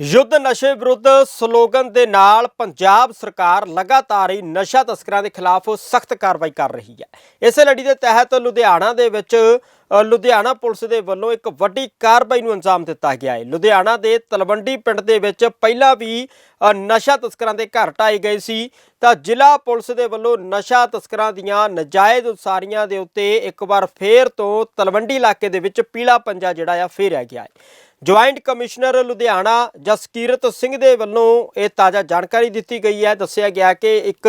ਯੁੱਧ ਨਸ਼ੇ ਵਿਰੁੱਧ ਸਲੋਗਨ ਦੇ ਨਾਲ ਪੰਜਾਬ ਸਰਕਾਰ ਲਗਾਤਾਰ ਹੀ ਨਸ਼ਾ ਤਸਕਰਾਂ ਦੇ ਖਿਲਾਫ ਸਖਤ ਕਾਰਵਾਈ ਕਰ ਰਹੀ ਹੈ। ਇਸੇ ਲੜੀ ਦੇ ਤਹਿਤ ਲੁਧਿਆਣਾ ਦੇ ਵਿੱਚ ਲੁਧਿਆਣਾ ਪੁਲਿਸ ਦੇ ਵੱਲੋਂ ਇੱਕ ਵੱਡੀ ਕਾਰਵਾਈ ਨੂੰ ਅੰਜਾਮ ਦਿੱਤਾ ਗਿਆ ਹੈ। ਲੁਧਿਆਣਾ ਦੇ ਤਲਵੰਡੀ ਪਿੰਡ ਦੇ ਵਿੱਚ ਪਹਿਲਾਂ ਵੀ ਨਸ਼ਾ ਤਸਕਰਾਂ ਦੇ ਘਰ ਢਾਏ ਗਏ ਸੀ। ਤਾਂ ਜ਼ਿਲ੍ਹਾ ਪੁਲਿਸ ਦੇ ਵੱਲੋਂ ਨਸ਼ਾ ਤਸਕਰਾਂ ਦੀਆਂ ਨਜਾਇਜ਼ ਉਸਾਰੀਆਂ ਦੇ ਉੱਤੇ ਇੱਕ ਵਾਰ ਫੇਰ ਤੋਂ ਤਲਵੰਡੀ ਇਲਾਕੇ ਦੇ ਵਿੱਚ ਪੀਲਾ ਪੰਜਾ ਜਿਹੜਾ ਆ ਫੇਰਿਆ ਗਿਆ ਹੈ। ਜੁਆਇੰਟ ਕਮਿਸ਼ਨਰ ਲੁਧਿਆਣਾ ਜਸਕੀਰਤ ਸਿੰਘ ਦੇ ਵੱਲੋਂ ਇਹ ਤਾਜ਼ਾ ਜਾਣਕਾਰੀ ਦਿੱਤੀ ਗਈ ਹੈ। ਦੱਸਿਆ ਗਿਆ ਕਿ ਇੱਕ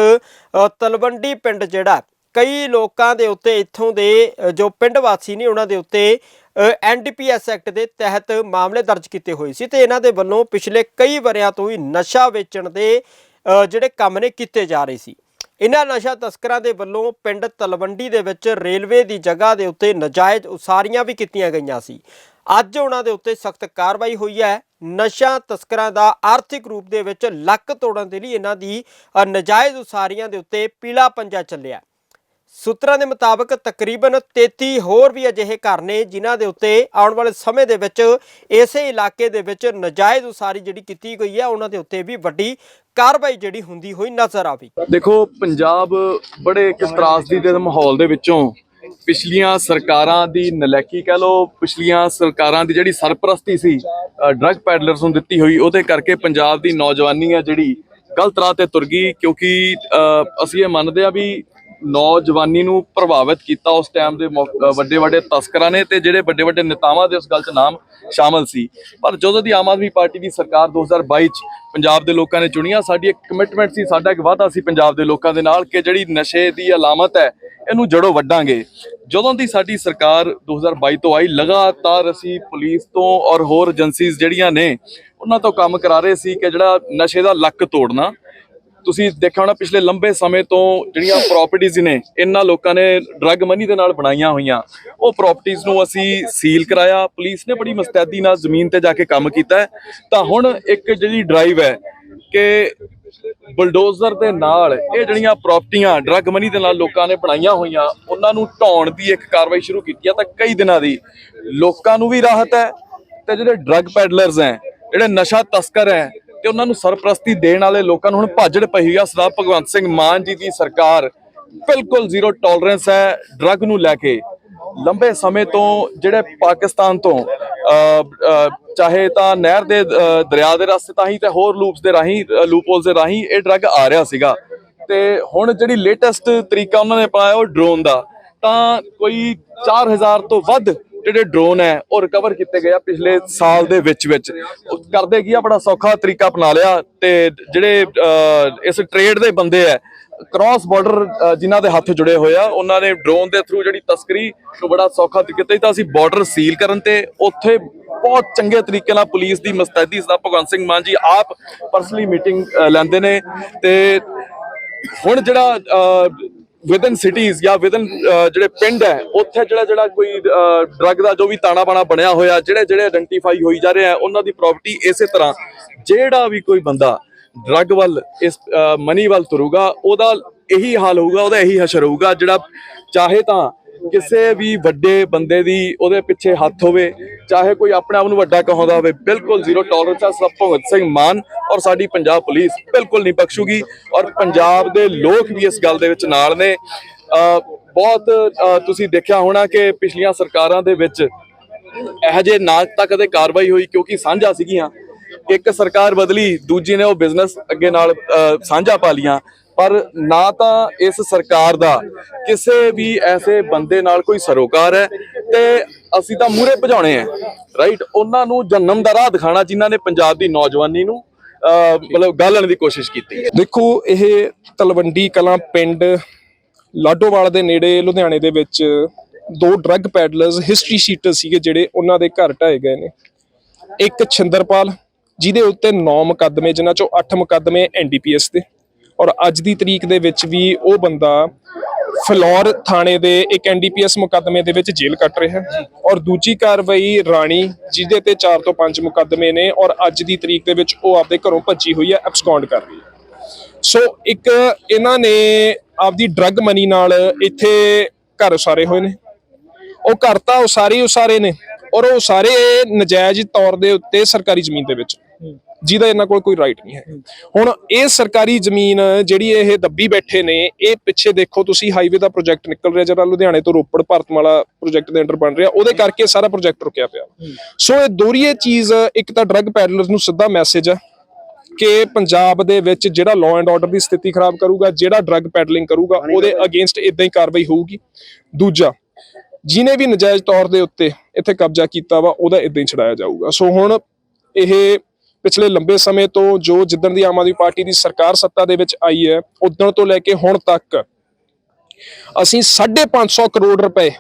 ਤਲਵੰਡੀ ਪਿੰਡ ਜਿਹੜਾ, ਕਈ ਲੋਕਾਂ ਦੇ ਉੱਤੇ ਇੱਥੋਂ ਦੇ ਜੋ ਪਿੰਡ ਵਾਸੀ ਨੇ ਉਹਨਾਂ ਦੇ ਉੱਤੇ ਐਨਡੀਪੀਐਸ ਐਕਟ ਦੇ ਤਹਿਤ ਮਾਮਲੇ ਦਰਜ ਕੀਤੇ ਹੋਏ ਸੀ ਤੇ ਇਹਨਾਂ ਦੇ ਵੱਲੋਂ ਪਿਛਲੇ ਕਈ ਵਰਿਆਂ ਤੋਂ ਹੀ ਨਸ਼ਾ ਵੇਚਣ ਦੇ ਜਿਹੜੇ ਕੰਮ ਨੇ ਕੀਤੇ ਜਾ ਰਹੇ ਸੀ। ਇਹਨਾਂ ਨਸ਼ਾ ਤਸਕਰਾਂ ਦੇ ਵੱਲੋਂ ਪਿੰਡ ਤਲਵੰਡੀ ਦੇ ਵਿੱਚ ਰੇਲਵੇ ਦੀ ਜਗ੍ਹਾ ਦੇ ਉੱਤੇ ਨਜਾਇਜ਼ ਉਸਾਰੀਆਂ ਵੀ ਕੀਤੀਆਂ ਗਈਆਂ ਸੀ। ਅੱਜ ਉਹਨਾਂ ਦੇ ਉੱਤੇ ਸਖਤ ਕਾਰਵਾਈ ਹੋਈ ਹੈ। ਨਸ਼ਾ ਤਸਕਰਾਂ ਦਾ ਆਰਥਿਕ ਰੂਪ ਦੇ ਵਿੱਚ ਲੱਕ ਤੋੜਨ ਦੇ ਲਈ ਇਹਨਾਂ ਦੀ ਨਜਾਇਜ਼ ਉਸਾਰੀਆਂ ਦੇ ਉੱਤੇ ਪੀਲਾ ਪੰਜਾ ਚੱਲਿਆ। ਸੂਤਰਾਂ ਦੇ ਮੁਤਾਬਕ ਤਕਰੀਬਨ 33 ਹੋਰ ਵੀ ਅਜਿਹੇ ਘਰ ਨੇ ਜਿਨ੍ਹਾਂ ਦੇ ਉੱਤੇ ਆਉਣ ਵਾਲੇ ਸਮੇਂ ਦੇ ਵਿੱਚ ਇਸੇ ਇਲਾਕੇ ਦੇ ਵਿੱਚ ਨਜਾਇਜ਼ ਉਸਾਰੀ ਜਿਹੜੀ ਕੀਤੀ ਗਈ ਹੈ, ਉਹਨਾਂ ਦੇ ਉੱਤੇ ਵੀ ਵੱਡੀ ਕਾਰਵਾਈ ਜਿਹੜੀ ਹੁੰਦੀ ਹੋਈ ਨਜ਼ਰ ਆਵੇਗੀ। ਦੇਖੋ, ਪੰਜਾਬ ਬੜੇ ਇੱਕ ਤਰਾਸਦੀ ਦੇ ਮਾਹੌਲ ਦੇ ਵਿੱਚੋਂ ਪਿਛਲੀਆਂ ਸਰਕਾਰਾਂ ਦੀ ਨਲੈਕੀ ਕਹਿ ਲੋ ਪਿਛਲੀਆਂ ਸਰਕਾਰਾਂ ਦੀ ਜਿਹੜੀ ਸਰਪ੍ਰਸਤੀ ਸੀ ਡਰੱਗ ਪੈਡਲਰਸ ਨੂੰ ਦਿੱਤੀ ਹੋਈ ਉਹਦੇ ਕਰਕੇ ਪੰਜਾਬ ਦੀ ਨੌਜਵਾਨੀ ਆ ਜਿਹੜੀ ਗਲਤ ਰਾਹ ਤੇ ਤੁਰ ਗਈ ਕਿਉਂਕਿ ਅ, ਅਸੀਂ ਇਹ ਮੰਨਦੇ ਆ ਵੀ ਨੌਜਵਾਨੀ ਨੂੰ ਪ੍ਰਭਾਵਿਤ ਕੀਤਾ ਉਸ ਟਾਈਮ ਦੇ ਵੱਡੇ ਵੱਡੇ ਤਸਕਰਾਂ ਨੇ ਤੇ ਜਿਹੜੇ ਵੱਡੇ ਵੱਡੇ ਨੇਤਾਵਾਂ ਦੇ ਉਸ ਗੱਲ 'ਚ ਨਾਮ ਸ਼ਾਮਲ ਸੀ। ਪਰ ਜਦੋਂ ਦੀ ਆਮ ਆਦਮੀ ਪਾਰਟੀ ਦੀ ਸਰਕਾਰ 2022 'ਚ ਪੰਜਾਬ ਦੇ ਲੋਕਾਂ ਨੇ ਚੁਣੀਆਂ ਸਾਡੀ ਇੱਕ ਕਮਿਟਮੈਂਟ ਸੀ, ਸਾਡਾ ਇੱਕ ਵਾਅਦਾ ਸੀ ਪੰਜਾਬ ਦੇ ਲੋਕਾਂ ਦੇ ਨਾਲ ਕਿ ਜਿਹੜੀ ਨਸ਼ੇ ਦੀ ਅਲਾਮਤ ਹੈ, ਇਹਨੂੰ ਜੜੋਂ ਵੱਢਾਂਗੇ। ਜਦੋਂ ਦੀ ਸਾਡੀ ਸਰਕਾਰ 2022 ਤੋਂ ਆਈ, ਲਗਾਤਾਰ ਅਸੀਂ ਪੁਲਿਸ ਤੋਂ ਔਰ ਹੋਰ ਏਜੰਸੀਜ਼ ਜਿਹੜੀਆਂ ਨੇ, ਉਹਨਾਂ ਤੋਂ ਕੰਮ ਕਰਾ ਰਹੇ ਸੀ ਕਿ ਜਿਹੜਾ ਨਸ਼ੇ ਦਾ ਲੱਕ ਤੋੜਨਾ ਤੁਸੀਂ ਦੇਖਿਆ ਹੋਣਾ ਪਿਛਲੇ ਲੰਬੇ ਸਮੇਂ ਤੋਂ ਜਿਹੜੀਆਂ ਪ੍ਰਾਪਰਟੀਆਂ ਨੇ ਇਹਨਾਂ ਲੋਕਾਂ ਨੇ ਡਰੱਗ ਮਨੀ ਦੇ ਨਾਲ ਬਣਾਈਆਂ ਹੋਈਆਂ। ਉਹ ਪ੍ਰਾਪਰਟੀਆਂ ਨੂੰ ਅਸੀਂ ਸੀਲ ਕਰਾਇਆ। ਪੁਲਿਸ ਨੇ ਬੜੀ ਮਸਤੈਦੀ ਨਾਲ ਜ਼ਮੀਨ ਤੇ ਜਾ ਕੇ ਕੰਮ ਕੀਤਾ ਤਾਂ ਹੁਣ ਇੱਕ ਜਿਹੜੀ ਡਰਾਈਵ ਹੈ ਕਿ ਬਲਡੋਜ਼ਰ ਦੇ ਨਾਲ ਇਹ ਜਿਹੜੀਆਂ ਪ੍ਰਾਪਰਟੀਆਂ ਡਰੱਗ ਮਨੀ ਦੇ ਨਾਲ ਲੋਕਾਂ ਨੇ ਬਣਾਈਆਂ ਹੋਈਆਂ, ਉਹਨਾਂ ਨੂੰ ਢਾਉਣ ਦੀ ਇੱਕ ਕਾਰਵਾਈ ਸ਼ੁਰੂ ਕੀਤੀ ਹੈ। ਤਾਂ ਕਈ ਦਿਨਾਂ ਦੀ ਲੋਕਾਂ ਨੂੰ ਵੀ ਰਾਹਤ ਹੈ ਤੇ ਜਿਹੜੇ ਡਰੱਗ ਪੈਡਲਰਸ ਹੈ, ਜਿਹੜੇ ਨਸ਼ਾ ਤਸਕਰ ਹੈ ਤੇ ਉਹਨਾਂ ਨੂੰ ਸਰਪ੍ਰਸਤੀ ਦੇਣ ਵਾਲੇ ਲੋਕਾਂ ਨੂੰ ਹੁਣ ਭਾਜੜ ਪਈ ਆ ਸਰਦਾਰ ਭਗਵੰਤ ਸਿੰਘ ਮਾਨ ਜੀ ਦੀ ਸਰਕਾਰ। ਬਿਲਕੁਲ ਜ਼ੀਰੋ ਟੋਲਰੈਂਸ ਹੈ ਡਰੱਗ ਨੂੰ ਲੈ ਕੇ। ਲੰਬੇ ਸਮੇਂ ਤੋਂ ਜਿਹੜੇ ਪਾਕਿਸਤਾਨ ਤੋਂ ਅਹ, ਚਾਹੇ ਤਾਂ ਨਹਿਰ ਦੇ ਦਰਿਆ ਦੇ ਰਸਤੇ ਤਾਂ ਹੀ ਤੇ ਹੋਰ ਲੂਪਸ ਦੇ ਰਾਹੀਂ ਲੂਪਹੋਲਸ ਦੇ ਰਾਹੀਂ ਇਹ ਡਰੱਗ ਆ ਰਿਹਾ ਸੀਗਾ। ਤੇ ਹੁਣ ਜਿਹੜੀ ਲੇਟੈਸਟ ਤਰੀਕਾ ਉਹਨਾਂ ਨੇ ਪਾਇਆ ਉਹ ਡਰੋਨ ਦਾ। ਤਾਂ ਕੋਈ 4000 ਤੋਂ ਵੱਧ ਜਿਹੜੇ ਡਰੋਨ ਹੈ, ਉਹ ਰਿਕਵਰ ਕੀਤੇ ਗਏ ਆ ਪਿਛਲੇ ਸਾਲ ਦੇ ਵਿੱਚ ਵਿੱਚ। ਕਰਦੇ ਕੀ ਆ, ਬੜਾ ਸੌਖਾ ਤਰੀਕਾ ਅਪਣਾ ਲਿਆ ਤੇ ਜਿਹੜੇ ਇਸ ਟ੍ਰੇਡ ਦੇ ਬੰਦੇ ਆ ਕ੍ਰਾਸ ਬਾਰਡਰ ਜਿਨ੍ਹਾਂ ਦੇ ਹੱਥ ਜੁੜੇ ਹੋਏ ਆ, ਉਹਨਾਂ ਨੇ ਡਰੋਨ ਦੇ ਥਰੂ ਜਿਹੜੀ ਤਸਕਰੀ ਨੂੰ ਬੜਾ ਸੌਖਾ ਤਰੀਕੇ ਤੇ ਤਾਂ ਅਸੀਂ ਬਾਰਡਰ ਸੀਲ ਕਰਨ ਤੇ ਉੱਥੇ ਬਹੁਤ ਚੰਗੇ ਤਰੀਕੇ ਨਾਲ ਪੁਲਿਸ ਦੀ ਮਸਤੈਦੀ ਸਦਾ ਭਗਵੰਤ ਸਿੰਘ ਮਾਨ ਜੀ ਆਪ ਪਰਸਨਲੀ ਮੀਟਿੰਗ ਲੈਂਦੇ ਨੇ ਤੇ ਹੁਣ ਜਿਹੜਾ ਵਿਦਨ ਸਿਟੀਜ਼ ਜਾਂ ਵਿਦਨ ਜਿਹੜੇ ਪਿੰਡ ਹੈ, ਉੱਥੇ ਜਿਹੜਾ ਜਿਹੜਾ ਕੋਈ ਡਰੱਗ ਦਾ ਜੋ ਵੀ ਤਾਣਾ ਬਾਣਾ ਬਣਿਆ ਹੋਇਆ, ਜਿਹੜੇ ਜਿਹੜੇ ਆਇਡੈਂਟੀਫਾਈ ਹੋਈ ਜਾ ਰਹੇ ਆ, ਉਹਨਾਂ ਦੀ ਪ੍ਰਾਪਰਟੀ ਇਸੇ ਤਰ੍ਹਾਂ। ਜਿਹੜਾ ਵੀ ਕੋਈ ਬੰਦਾ ਡਰੱਗ ਵੱਲ ਇਸ ਮਨੀ ਵੱਲ ਤੁਰੂਗਾ, ਉਹਦਾ ਇਹੀ ਹਾਲ ਹੋਊਗਾ, ਉਹਦਾ ਇਹੀ ਹਸ਼ਰ ਹੋਊਗਾ, ਜਿਹੜਾ ਚਾਹੇ ਤਾਂ ਕਿਸੇ ਵੀ ਵੱਡੇ ਬੰਦੇ ਦੀ ਉਹਦੇ ਪਿੱਛੇ ਹੱਥ ਹੋਵੇ ਚਾਹੇ ਕੋਈ ਆਪਣੇ ਆਪ ਨੂੰ ਵੱਡਾ ਕਹਾਉਂਦਾ ਹੋਵੇ ਬਿਲਕੁਲ ਜ਼ੀਰੋ ਟੋਲਰੈਂਸ ਹੈ ਸਭ ਭਗਤ ਸਿੰਘ ਮਾਨ ਔਰ ਸਾਡੀ ਪੰਜਾਬ ਪੁਲਿਸ ਬਿਲਕੁਲ ਨਹੀਂ ਬਖਸ਼ੂਗੀ ਔਰ ਪੰਜਾਬ ਦੇ ਲੋਕ ਵੀ ਇਸ ਗੱਲ ਦੇ ਵਿੱਚ ਨਾਲ ਨੇ। ਅਹ ਬਹੁਤ ਅਹ ਤੁਸੀਂ ਦੇਖਿਆ ਹੋਣਾ ਕਿ ਪਿਛਲੀਆਂ ਸਰਕਾਰਾਂ ਦੇ ਵਿੱਚ ਇਹੋ ਜਿਹੇ ਨਾ ਤਾਂ ਕਦੇ ਕਾਰਵਾਈ ਹੋਈ ਕਿਉਂਕਿ ਸਾਂਝਾ ਸੀਗੀਆਂ। ਇੱਕ ਸਰਕਾਰ ਬਦਲੀ ਦੂਜੀ ਨੇ ਉਹ ਬਿਜ਼ਨਸ ਅੱਗੇ ਨਾਲ ਅਹ, ਸਾਂਝਾ ਪਾ ਲੀਆਂ ਪਰ ਨਾ ਤਾਂ ਇਸ ਸਰਕਾਰ ਦਾ ਕਿਸੇ ਵੀ ਐਸੇ ਬੰਦੇ ਨਾਲ ਕੋਈ ਸਰੋਕਾਰ ਹੈ ਤੇ ਅਸੀਂ ਤਾਂ ਮੂਹਰੇ ਭਜਾਉਣੇ ਆ ਰਾਈਟ ਉਹਨਾਂ ਨੂੰ ਜਨਮ ਦਾ ਰਾਹ ਦਿਖਾਣਾ ਜਿਨ੍ਹਾਂ ਨੇ ਪੰਜਾਬ ਦੀ ਨੌਜਵਾਨੀ ਨੂੰ ਅਹ, ਮਤਲਬ ਗਾਲਣ ਦੀ ਕੋਸ਼ਿਸ਼ ਕੀਤੀ। ਦੇਖੋ ਇਹ ਤਲਵੰਡੀ ਕਲਾਂ ਪਿੰਡ ਲਾਡੋਵਾਲ ਦੇ ਨੇੜੇ ਲੁਧਿਆਣੇ ਦੇ ਵਿੱਚ ਦੋ ਡਰੱਗ ਪੈਡਲਰਸ ਹਿਸਟਰੀ ਸ਼ੀਟਰ ਸੀਗੇ ਜਿਹੜੇ ਉਹਨਾਂ ਦੇ ਘਰ ਢਾਏ ਗਏ ਨੇ। ਇੱਕ ਛਿੰਦਰਪਾਲ ਜਿਹਦੇ ਉੱਤੇ 9 ਮੁਕੱਦਮੇ ਜਿਨ੍ਹਾਂ ਚੋਂ 8 ਮੁਕੱਦਮੇ ਐਨਡੀਪੀਐਸ ਦੇ। ਔਰ ਅੱਜ ਦੀ ਤਰੀਕ ਦੇ ਵਿੱਚ ਵੀ ਉਹ ਬੰਦਾ ਫਲੌਰ ਥਾਣੇ ਦੇ ਇੱਕ ਐਨਡੀਪੀਐਸ ਮੁਕੱਦਮੇ ਦੇ ਵਿੱਚ ਜੇਲ੍ਹ ਕੱਟ ਰਿਹਾ ਹੈ ਔਰ ਦੂਜੀ ਕਾਰਵਾਈ ਰਾਣੀ, ਜਿਹਦੇ ਤੇ 4 ਤੋਂ 5 ਮੁਕੱਦਮੇ ਨੇ ਔਰ ਅੱਜ ਦੀ ਤਰੀਕ ਦੇ ਵਿੱਚ ਉਹ ਆਪਦੇ ਘਰੋਂ ਭੱਜੀ ਹੋਈ ਹੈ ਐਬਸਕੌਂਡ ਕਰ ਰਹੀ ਹੈ। ਸੋ ਇੱਕ ਇਹਨਾਂ ਨੇ ਆਪਦੀ ਡਰੱਗ ਮਨੀ ਨਾਲ ਇੱਥੇ ਘਰ ਉਸਾਰੇ ਹੋਏ ਨੇ। ਉਹ ਘਰ ਤਾਂ ਉਸਾਰੀ ਉਸਾਰੇ ਨੇ ਔਰ ਉਹ ਸਾਰੇ ਨਜਾਇਜ਼ ਤੌਰ ਦੇ ਉੱਤੇ ਸਰਕਾਰੀ ਜ਼ਮੀਨ ਦੇ ਵਿੱਚ। ਜਿਹਦਾ ਇਹਨਾਂ ਕੋਲ ਕੋਈ ਰਾਈਟ ਨਹੀਂ ਹੈ ਹੁਣ ਇਹ ਸਰਕਾਰੀ ਜ਼ਮੀਨ ਜਿਹੜੀ ਇਹ ਦੱਬੀ ਬੈਠੇ ਨੇ ਇਹ ਪਿੱਛੇ ਦੇਖੋ ਤੁਸੀਂ ਹਾਈਵੇ ਦਾ ਪ੍ਰੋਜੈਕਟ ਨਿਕਲ ਰਿਹਾ ਜਿਹੜਾ ਲੁਧਿਆਣੇ ਤੋਂ ਰੋਪੜ ਭਾਰਤਮਾਲਾ ਪ੍ਰੋਜੈਕਟ ਦੇ ਅੰਡਰ ਬਣ ਰਿਹਾ ਉਹਦੇ ਕਰਕੇ ਸਾਰਾ ਪ੍ਰੋਜੈਕਟ ਰੁਕਿਆ ਪਿਆ। ਸੋ ਇਹ ਦੋਰੀਏ ਚੀਜ਼ ਇੱਕ ਤਾਂ ਡਰੱਗ ਪੈਡਲਰਸ ਨੂੰ ਸਿੱਧਾ ਮੈਸੇਜ ਹੈ ਕਿ ਪੰਜਾਬ ਦੇ ਵਿੱਚ ਜਿਹੜਾ ਲਾਅ ਐਂਡ ਆਰਡਰ ਦੀ ਸਥਿਤੀ ਖਰਾਬ ਕਰੂਗਾ ਜਿਹੜਾ ਡਰੱਗ ਪੈਡਲਿੰਗ ਕਰੂਗਾ ਉਹਦੇ ਅਗੇਂਸਟ ਇਦਾਂ ਹੀ ਕਾਰਵਾਈ ਹੋਊਗੀ। ਦੂਜਾ ਜਿਨੇ ਵੀ ਨਜਾਇਜ਼ ਤੌਰ ਦੇ ਉੱਤੇ ਇੱਥੇ ਕਬਜ਼ਾ ਕੀਤਾ ਵਾ ਉਹਦਾ ਇਦਾਂ ਹੀ ਛਡਾਇਆ ਜਾਊਗਾ। ਸੋ ਹੁਣ ਇਹ ਪਿਛਲੇ ਲੰਬੇ ਸਮੇਂ ਤੋਂ ਜੋ ਜਿੱਦਣ ਦੀ ਆਮ ਆਦਮੀ ਪਾਰਟੀ ਦੀ ਸਰਕਾਰ ਸੱਤਾ ਦੇ ਵਿੱਚ ਆਈ ਹੈ ਉਦੋਂ ਤੋਂ ਲੈ ਕੇ ਹੁਣ ਤੱਕ ਅਸੀਂ 550 ਕਰੋੜ ਰੁਪਏ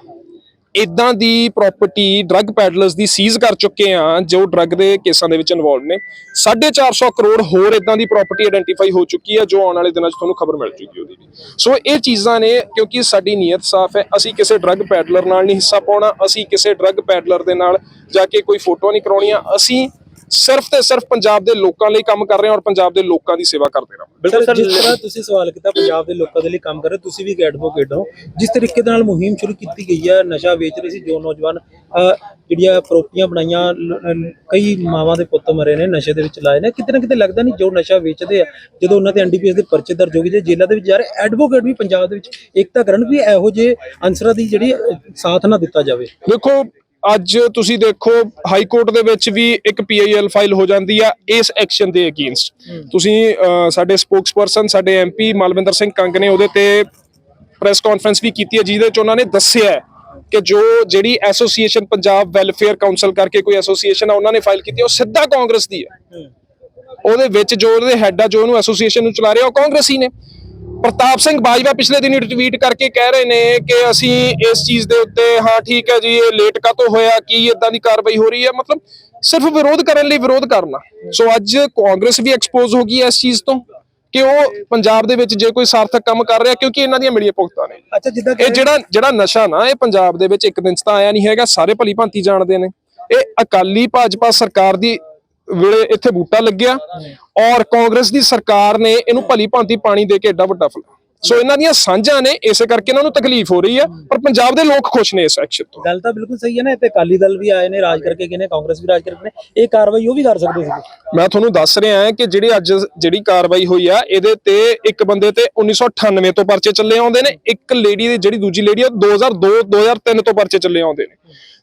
ਇਦਾਂ ਦੀ ਪ੍ਰਾਪਰਟੀ ਡਰੱਗ ਪੈਡਲਰਸ ਦੀ ਸੀਜ਼ ਕਰ ਚੁੱਕੇ ਆ ਜੋ ਡਰੱਗ ਦੇ ਕੇਸਾਂ ਦੇ ਵਿੱਚ ਇਨਵੋਲਡ ਨੇ। 450 ਕਰੋੜ ਹੋਰ ਇਦਾਂ ਦੀ ਪ੍ਰਾਪਰਟੀ ਆਇਡੈਂਟੀਫਾਈ ਹੋ ਚੁੱਕੀ ਹੈ, ਜੋ ਆਉਣ ਵਾਲੇ ਦਿਨਾਂ 'ਚ ਤੁਹਾਨੂੰ ਖਬਰ ਮਿਲ ਚੁੱਕੀ ਉਹਦੀ ਵੀ। ਸੋ ਇਹ ਚੀਜ਼ਾਂ ਨੇ, ਕਿਉਂਕਿ ਸਾਡੀ ਨੀਅਤ ਸਾਫ਼ ਹੈ, ਅਸੀਂ ਕਿਸੇ ਡਰੱਗ ਪੈਡਲਰ ਨਾਲ ਨਹੀਂ ਹਿੱਸਾ ਪਾਉਣਾ, ਅਸੀਂ ਕਿਸੇ ਡਰੱਗ ਪੈਡਲਰ ਦੇ ਨਾਲ ਜਾ ਕੇ ਕੋਈ ਫੋਟੋ ਨਹੀਂ ਕਰਾਉਣੀਆਂ, ਅਸੀਂ ਸਿਰਫ ਤੇ ਸਿਰਫ ਪੰਜਾਬ ਦੇ ਲੋਕਾਂ ਲਈ ਕੰਮ ਕਰ ਰਹੇ ਹਾਂ ਔਰ ਪੰਜਾਬ ਦੇ ਲੋਕਾਂ ਦੀ ਸੇਵਾ ਕਰਦੇ ਰਹਾਂਗੇ ਬਿਲਕੁਲ ਜਿਸ ਤਰ੍ਹਾਂ ਤੁਸੀਂ ਸਵਾਲ ਕੀਤਾ ਪੰਜਾਬ ਦੇ ਲੋਕਾਂ ਦੇ ਲਈ ਕੰਮ ਕਰ ਰਹੇ ਤੁਸੀਂ ਵੀ ਇੱਕ ਐਡਵੋਕੇਟ ਹੋ ਜਿਸ ਤਰੀਕੇ ਦੇ ਨਾਲ ਮੁਹਿੰਮ ਸ਼ੁਰੂ ਕੀਤੀ ਗਈ ਹੈ ਨਸ਼ਾ ਵੇਚ ਰਹੇ ਸੀ ਜੋ ਨੌਜਵਾਨ ਜਿਹੜੀਆਂ ਪ੍ਰੋਪਰਟੀਆਂ ਬਣਾਈਆਂ ਕਈ ਮਾਵਾਂ ਦੇ ਪੁੱਤ ਮਰੇ ਨੇ ਨਸ਼ੇ ਦੇ ਵਿੱਚ ਲਾਏ ਨੇ ਕਿਤੇ ਨਾ ਕਿਤੇ ਲੱਗਦਾ ਨਹੀਂ ਜੋ ਨਸ਼ਾ ਵੇਚਦੇ ਆ ਜਦੋਂ ਉਹਨਾਂ ਤੇ ਐਨਡੀਪੀਐਸ ਦੇ ਪਰਚੇ ਦਰਜ ਹੋ ਗਏ ਜੇ ਜੇਲ੍ਹਾਂ ਦੇ ਵਿੱਚ ਜਾ ਰਹੇ ਐਡਵੋਕੇਟ ਵੀ ਪੰਜਾਬ ਦੇ ਵਿੱਚ ਏਕਤਾ ਕਰਨ ਵੀ ਇਹੋ ਜਿਹੇ ਅਨਸਰਾਂ ਦੀ ਜਿਹੜੀ ਸਾਥ ਨਾ ਦਿੱਤਾ ਜਾਵੇ। ਦੇਖੋ ਅੱਜ ਤੁਸੀਂ ਦੇਖੋ ਹਾਈ ਕੋਰਟ ਦੇ ਵਿੱਚ ਵੀ ਇੱਕ ਪੀਆਈਐਲ ਫਾਈਲ ਹੋ ਜਾਂਦੀ ਆ ਇਸ ਐਕਸ਼ਨ ਦੇ ਅਗੇਂਸਟ ਤੁਸੀਂ ਸਾਡੇ ਸਪੋਕਸਪਰਸਨ ਸਾਡੇ ਐਮਪੀ ਮਲਵਿੰਦਰ ਸਿੰਘ ਕੰਗ ਨੇ ਉਹਦੇ ਤੇ ਪ੍ਰੈਸ ਕਾਨਫਰੰਸ ਵੀ ਕੀਤੀ ਹੈ ਜਿਹਦੇ ਵਿੱਚ ਉਹਨਾਂ ਨੇ ਦੱਸਿਆ ਕਿ ਜੋ ਜਿਹੜੀ ਐਸੋਸੀਏਸ਼ਨ ਪੰਜਾਬ ਵੈਲਫੇਅਰ ਕਾਉਂਸਲ ਕਰਕੇ ਕੋਈ ਐਸੋਸੀਏਸ਼ਨ ਆ ਉਹਨਾਂ ਨੇ ਫਾਈਲ ਕੀਤੀ ਉਹ ਸਿੱਧਾ ਕਾਂਗਰਸ ਦੀ ਹੈ। ਉਹਦੇ ਵਿੱਚ ਜੋ ਉਹਦੇ ਹੈੱਡ ਆ ਜੋ ਉਹਨੂੰ ਐਸੋਸੀਏਸ਼ਨ ਨੂੰ ਚਲਾ ਰਿਹਾ ਉਹ ਕਾਂਗਰਸੀ ਨੇ। ਪ੍ਰਤਾਪ ਸਿੰਘ ਬਾਜਵਾ ਪਿਛਲੇ ਦਿਨੀ ਟਵੀਟ ਕਰਕੇ ਕਹਿ ਰਹੇ ਨੇ ਕਿ ਅਸੀਂ ਇਸ ਚੀਜ਼ ਦੇ ਉੱਤੇ ਹਾਂ ਠੀਕ ਹੈ ਜੀ ਇਹ ਲੇਟ ਕਾਤੋਂ ਹੋਇਆ ਕੀ ਇਦਾਂ ਦੀ ਕਾਰਵਾਈ ਹੋ ਰਹੀ ਹੈ? ਮਤਲਬ ਸਿਰਫ ਵਿਰੋਧ ਕਰਨ ਲਈ ਵਿਰੋਧ ਕਰਨਾ ਸੋ ਅੱਜ ਕਾਂਗਰਸ ਵੀ ਐਕਸਪੋਜ਼ ਹੋ ਗਈ ਇਸ ਚੀਜ਼ ਤੋਂ ਕਿ ਉਹ ਪੰਜਾਬ ਦੇ ਵਿੱਚ ਜੇ ਕੋਈ ਸਾਰਥਕ ਕੰਮ ਕਰ ਰਿਹਾ ਕਿਉਂਕਿ ਇਹਨਾਂ ਦੀਆਂ ਮਿਲੀਆਂ ਭੁਗਤਾਂ ਨੇ। ਅੱਛਾ ਜਿੱਦਾਂ ਇਹ ਜਿਹੜਾ ਜਿਹੜਾ ਨਸ਼ਾ ਨਾ ਇਹ ਪੰਜਾਬ ਦੇ ਵਿੱਚ ਇੱਕ ਦਿਨ 'ਚ ਤਾਂ ਆਇਆ ਨਹੀਂ ਹੈਗਾ ਸਾਰੇ ਭਲੀ ਭਾਂਤੀ ਜਾਣਦੇ ਨੇ। ਇਹ ਅਕਾਲੀ ਭਾਜਪਾ ਸਰਕਾਰ ਦੀ ਵੇਲੇ ਇੱਥੇ ਬੂਟਾ ਲੱਗਿਆ ਔਰ ਕਾਂਗਰਸ ਦੀ ਸਰਕਾਰ ਨੇ ਇਹਨੂੰ ਭਲੀ ਭਾਂਤੀ ਪਾਣੀ ਦੇ ਕੇ ਏਡਾ ਵੱਡਾ ਫਲਾ ਸੋ ਇਹਨਾਂ ਦੀਆਂ ਸਾਂਝਾਂ ਨੇ ਇਸੇ ਕਰਕੇ ਇਹਨਾਂ ਨੂੰ ਤਕਲੀਫ ਹੋ ਰਹੀ ਹੈ ਪਰ ਪੰਜਾਬ ਦੇ ਲੋਕ ਖੁਸ਼ ਨੇ ਇਸ ਐਕਸ਼ਨ ਤੋਂ। ਗੱਲ ਤਾਂ ਬਿਲਕੁਲ ਸਹੀ ਹੈ ਨਾ ਇੱਥੇ ਅਕਾਲੀ ਦਲ ਵੀ ਆਏ ਨੇ ਰਾਜ ਕਰਕੇ ਗਏ ਨੇ ਕਾਂਗਰਸ ਵੀ ਰਾਜ ਕਰਕੇ ਨੇ। ਇਹ ਕਾਰਵਾਈ ਉਹ ਵੀ ਕਰ ਸਕਦੇ ਸੀ ਮੈਂ ਤੁਹਾਨੂੰ ਦੱਸ ਰਿਹਾ ਹਾਂ ਕਿ ਜਿਹੜੀ ਅੱਜ ਜਿਹੜੀ ਕਾਰਵਾਈ ਹੋਈ ਆ ਇਹਦੇ ਤੇ ਇੱਕ ਬੰਦੇ ਤੇ 1998 ਤੋਂ ਪਰਚੇ ਚੱਲੇ ਆਉਂਦੇ ਨੇ ਇੱਕ ਲੇਡੀ ਦੀ ਜਿਹੜੀ ਦੂਜੀ ਲੇਡੀ ਆ 2002 2003 ਤੋਂ ਪਰਚੇ ਚੱਲੇ ਆਉਂਦੇ ਨੇ।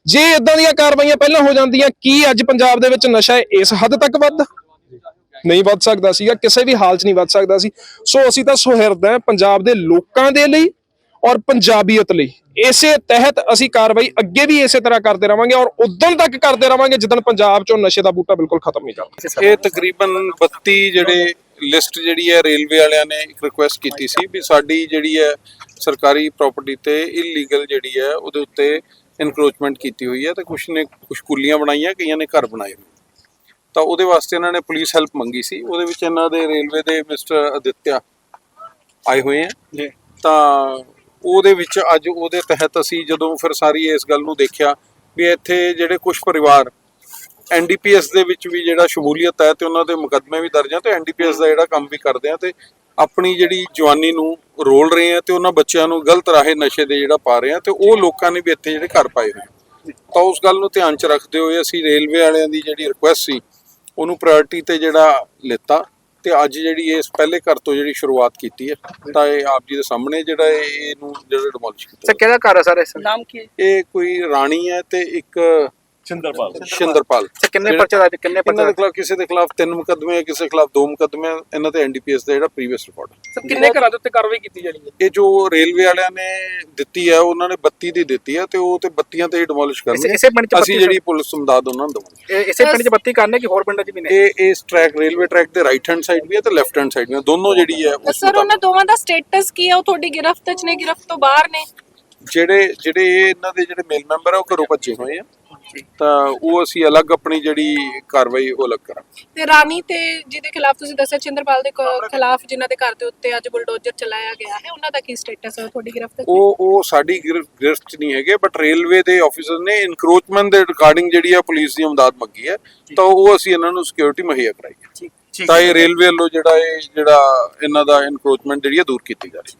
ਜੇ ਇਦਾਂ ਦੀਆਂ ਕਾਰਵਾਈਆਂ ਪਹਿਲਾਂ ਹੋ ਜਾਂਦੀਆਂ ਕੀ ਅੱਜ ਪੰਜਾਬ ਦੇ ਵਿੱਚ ਨਸ਼ਾ ਇਸ ਹੱਦ ਤੱਕ ਵੱਧ? ਨਹੀਂ ਵੱਧ ਸਕਦਾ ਸੀਗਾ, ਕਿਸੇ ਵੀ ਹਾਲ 'ਚ ਨਹੀਂ ਵੱਧ ਸਕਦਾ ਸੀ। ਸੋ ਅਸੀਂ ਤਾਂ ਸੁਹਿਰਦ ਹਾਂ ਪੰਜਾਬ ਦੇ ਲੋਕਾਂ ਦੇ ਲਈ ਔਰ ਪੰਜਾਬੀਅਤ ਲਈ। ਇਸੇ ਤਹਿਤ ਅਸੀਂ ਕਾਰਵਾਈ ਅੱਗੇ ਵੀ ਇਸੇ ਤਰ੍ਹਾਂ ਕਰਦੇ ਰਵਾਂਗੇ ਔਰ ਉਦੋਂ ਤੱਕ ਕਰਦੇ ਰਵਾਂਗੇ ਜਦੋਂ ਪੰਜਾਬ 'ਚੋਂ ਨਸ਼ੇ ਦਾ ਬੂਟਾ ਬਿਲਕੁਲ ਖਤਮ ਨਹੀਂ ਕਰਦਾ ਇਹ ਤਕਰੀਬਨ 32 ਜਿਹੜੇ ਲਿਸਟ ਜਿਹੜੀ ਹੈ ਰੇਲਵੇ ਵਾਲਿਆਂ ਨੇ ਇੱਕ ਰਿਕੁਐਸਟ ਕੀਤੀ ਸੀ ਵੀ ਸਾਡੀ ਜਿਹੜੀ ਹੈ ਸਰਕਾਰੀ ਪ੍ਰਾਪਰਟੀ ਤੇ ਇਲੀਗਲ ਜਿਹੜੀ ਹੈ ਉਹਦੇ ਉੱਤੇ ਇਨਕਰੋਚਮੈਂਟ ਕੀਤੀ ਹੋਈ ਹੈ ਤੇ ਕੁਝ ਨੇ ਕੁਝ ਕੁੱਲੀਆਂ ਬਣਾਈਆਂ, ਕਈਆਂ ਨੇ ਘਰ ਬਣਾਏ ਹੋਏ। ਤਾਂ ਉਹਦੇ ਵਾਸਤੇ ਇਹਨਾਂ ਨੇ ਪੁਲਿਸ ਹੈਲਪ ਮੰਗੀ ਸੀ। ਉਹਦੇ ਵਿੱਚ ਇਹਨਾਂ ਦੇ ਰੇਲਵੇ ਦੇ ਮਿਸਟਰ ਅਦਿੱਤਿਆ ਆਏ ਹੋਏ ਆ। ਜੀ। ਤਾਂ ਉਹਦੇ ਵਿੱਚ ਅੱਜ ਉਹਦੇ ਤਹਿਤ ਅਸੀਂ ਜਦੋਂ ਫਿਰ ਸਾਰੀ ਇਸ ਗੱਲ ਨੂੰ ਦੇਖਿਆ ਵੀ ਇੱਥੇ ਜਿਹੜੇ ਕੁਝ ਪਰਿਵਾਰ ਐਨਡੀਪੀਐਸ ਦੇ ਵਿੱਚ ਵੀ ਜਿਹੜਾ ਸ਼ਮੂਲੀਅਤ ਹੈ ਤੇ ਉਹਨਾਂ ਦੇ ਮੁਕੱਦਮੇ ਵੀ ਦਰਜ ਆ ਤੇ ਐਨਡੀਪੀਐਸ ਦਾ ਜਿਹੜਾ ਕੰਮ ਵੀ ਕਰਦੇ ਆ ਤੇ ਆਪਣੀ ਜਿਹੜੀ ਜਵਾਨੀ ਨੂੰ ਰੋਲ ਰਹੇ ਆ ਤੇ ਉਹਨਾਂ ਬੱਚਿਆਂ ਨੂੰ ਗਲਤ ਰਾਹੇ ਨਸ਼ੇ ਦੇ ਜਿਹੜਾ ਪਾ ਰਹੇ ਆ ਤੇ ਉਹ ਲੋਕਾਂ ਨੇ ਵੀ ਇੱਥੇ ਜਿਹੜੇ ਘਰ ਪਾਏ ਹੋਏ। ਤਾਂ ਉਸ ਗੱਲ ਨੂੰ ਧਿਆਨ 'ਚ ਰੱਖਦੇ ਹੋਏ ਅਸੀਂ ਰੇਲਵੇ ਵਾਲਿਆਂ ਦੀ ਜਿਹੜੀ ਰਿਕੁਐਸਟ ਸੀ ਉਹਨੂੰ ਪ੍ਰਾਇੋਰਟੀ ਤੇ ਜਿਹੜਾ ਲਿੱਤਾ ਤੇ ਅੱਜ ਜਿਹੜੀ ਇਸ ਪਹਿਲੇ ਘਰ ਤੋਂ ਜਿਹੜੀ ਸ਼ੁਰੂਆਤ ਕੀਤੀ ਹੈ ਤਾਂ ਇਹ ਆਪ ਜੀ ਦੇ ਸਾਹਮਣੇ ਜਿਹੜਾ ਇਹ- ਇਹਨੂੰ ਜਿਹੜਾ ਡਿਮੋਲਿਸ਼ ਕੀਤਾ ਸਰ ਕਿਹੜਾ ਘਰ ਹੈ ਸਰ ਇਸ? ਨਾਮ ਕੀ ਹੈ ਇਹ ਕੋਈ ਰਾਣੀ ਹੈ ਤੇ ਇੱਕ ਸ਼ਿੰਦਰਪਾਲ ਸ਼ਿੰਦਰਪਾਲ ਸਰ ਕਿੰਨੇ ਪਰਚੇ ਦਾ ਕਿੰਨੇ ਇਹਨਾਂ ਦੇ ਪਰਚੇ? ਖਿਲਾਫ ਕਿਸੇ ਦੇ ਖਿਲਾਫ ਤਿੰਨ ਮੁਕੱਦਮੇ ਕਿਸੇ ਖਿਲਾਫ ਦੋ ਮੁਕੱਦਮੇ ਇਹਨਾਂ ਤੇ ਐਨਡੀਪੀਐਸ ਦਾ ਜਿਹੜਾ ਪ੍ਰੀਵੀਅਸ ਰਿਕਾਰਡ ਸਰ ਕਿੰਨੇ ਘਰਾਂ ਦੇ ਉੱਤੇ ਕਾਰਵਾਈ ਕੀਤੀ ਜਾਣੀ ਹੈ? ਇਹ ਜੋ ਰੇਲਵੇ ਵਾਲਿਆਂ ਨੇ ਦਿੱਤੀ ਹੈ ਉਹਨਾਂ ਨੇ 32 ਦੀ ਦਿੱਤੀ ਹੈ ਤੇ ਉਹ ਤੇ 32 ਤੇ ਹੀ ਡਿਮੋਲਿਸ਼ ਇਸੇ- ਕਰਨੀ ਇਸੇ ਪਿੰਡ ਚ ਅਸੀਂ 32 ਜਿਹੜੀ ਪੁਲਿਸ ਮਦਦ ਉਹਨਾਂ ਨੂੰ ਦਵਾਂਗੇ। ਇਹ ਇਸੇ ਪਿੰਡ ਚ ਬੱਤੀ ਕਰਨੇ ਕਿ ਹੋਰ ਪਿੰਡਾਂ ਚ ਵੀ ਨੇ? ਇਹ ਇਸ ਟਰੈਕ ਰੇਲਵੇ ਟਰੈਕ ਦੇ ਰਾਈਟ ਹੈਂਡ ਸਾਈਡ ਵੀ ਹੈ ਤੇ ਲੈਫਟ ਹੈਂਡ ਸਾਈਡ ਵੀ ਹੈ ਦੋਨੋਂ ਜਿਹੜੀ ਹੈ ਉਸ ਸਰ ਉਹਨਾਂ ਦੋਵਾਂ ਦਾ ਸਟੇਟਸ ਕੀ ਹੈ ਉਹ ਤੁਹਾਡੀ ਗਿਰਫਤ ਚ ਨੇ ਗਿਰਫਤ ਤੋਂ ਬਾਹਰ ਨੇ। ਜਿਹੜੇ ਜਿਹੜੇ ਇਹ ਇਹਨਾਂ ਦੇ ਜਿਹੜੇ ਮੇਲ ਮੈਂਬਰ ਆ ਉਹ ਘਰੋਂ ਭੱਜੇ ਹੋਏ ਆ। ਤਾਂ ਉਹ ਅਸੀਂ ਅਲੱਗ ਆਪਣੀ ਜਿਹੜੀ ਕਾਰਵਾਈ ਉਹ ਅਲੱਗ ਕਰਾਂਗੇ। ਤੇ ਰਾਣੀ ਤੇ ਜਿਹਦੇ ਖਿਲਾਫ ਤੁਸੀਂ ਦੱਸਿਆ ਚਿੰਦਰਪਾਲ ਦੇ ਕ- ਖਿਲਾਫ ਜਿਨ੍ਹਾਂ ਦੇ ਘਰ ਦੇ ਉੱਤੇ ਅੱਜ ਬੁਲਡੋਜ਼ਰ ਚਲਾਇਆ ਗਿਆ ਹੈ ਉਹਨਾਂ ਦਾ ਕੀ ਸਟੇਟਸ ਹੈ ਤੁਹਾਡੀ ਗਿਰਫਤ? ਉਹ ਉਹ ਸਾਡੀ ਗਿਰ- ਗਿਰਫਤ 'ਚ ਨਹੀਂ ਹੈਗੇ ਬਟ ਰੇਲਵੇ ਦੇ ਆਫੀਸਰ ਨੇ ਇਨਕਰੋਚਮੈਂਟ ਦੇ ਰਿਗਾਰਡਿੰਗ ਜਿਹੜੀ ਆ ਪੁਲਿਸ ਦੀ ਮਦਦ ਮੰਗੀ ਹੈ ਤਾਂ ਉਹ ਅਸੀਂ ਇਹਨਾਂ ਨੂੰ ਸਿਕਿਉਰਿਟੀ ਮੁਹੱਈਆ ਕਰਾਈ ਹੈ। ਤਾਂ ਇਹ ਰੇਲਵੇ ਵੱਲੋਂ ਜਿਹੜਾ ਇਹ ਜਿਹੜਾ ਇਹਨਾਂ ਦਾ ਇਨਕਰੋਚਮੈਂਟ ਜਿਹੜੀ ਆ ਦੂਰ ਕੀਤੀ ਜਾ ਰਹੀ ਹੈ।